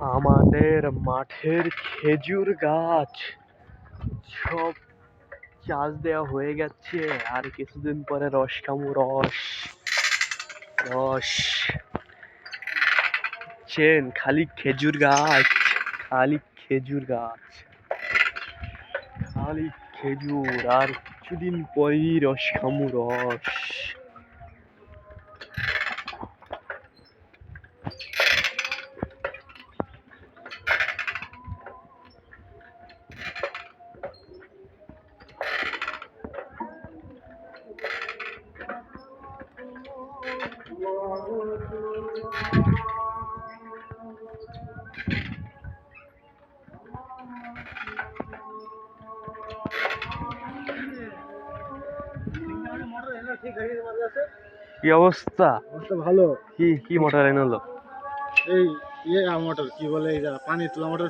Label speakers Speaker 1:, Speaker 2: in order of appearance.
Speaker 1: আমাদের মাঠের খেজুর গাছ। সব চাষ দেওয়া হয়ে গেছে। আর কিছুদিন পরে রস খামু রস রস। চেন, খালি খেজুর গাছ, খালি খেজুর গাছ। খালি খেজুর, আর কিছুদিন পরেই রস খামু রস। কি অবস্থা?
Speaker 2: অবস্থা ভালো।
Speaker 1: কি কি মোটর এনে হলো
Speaker 2: এই ইয়ে মোটর কি বলে এই পানি তোলা মোটর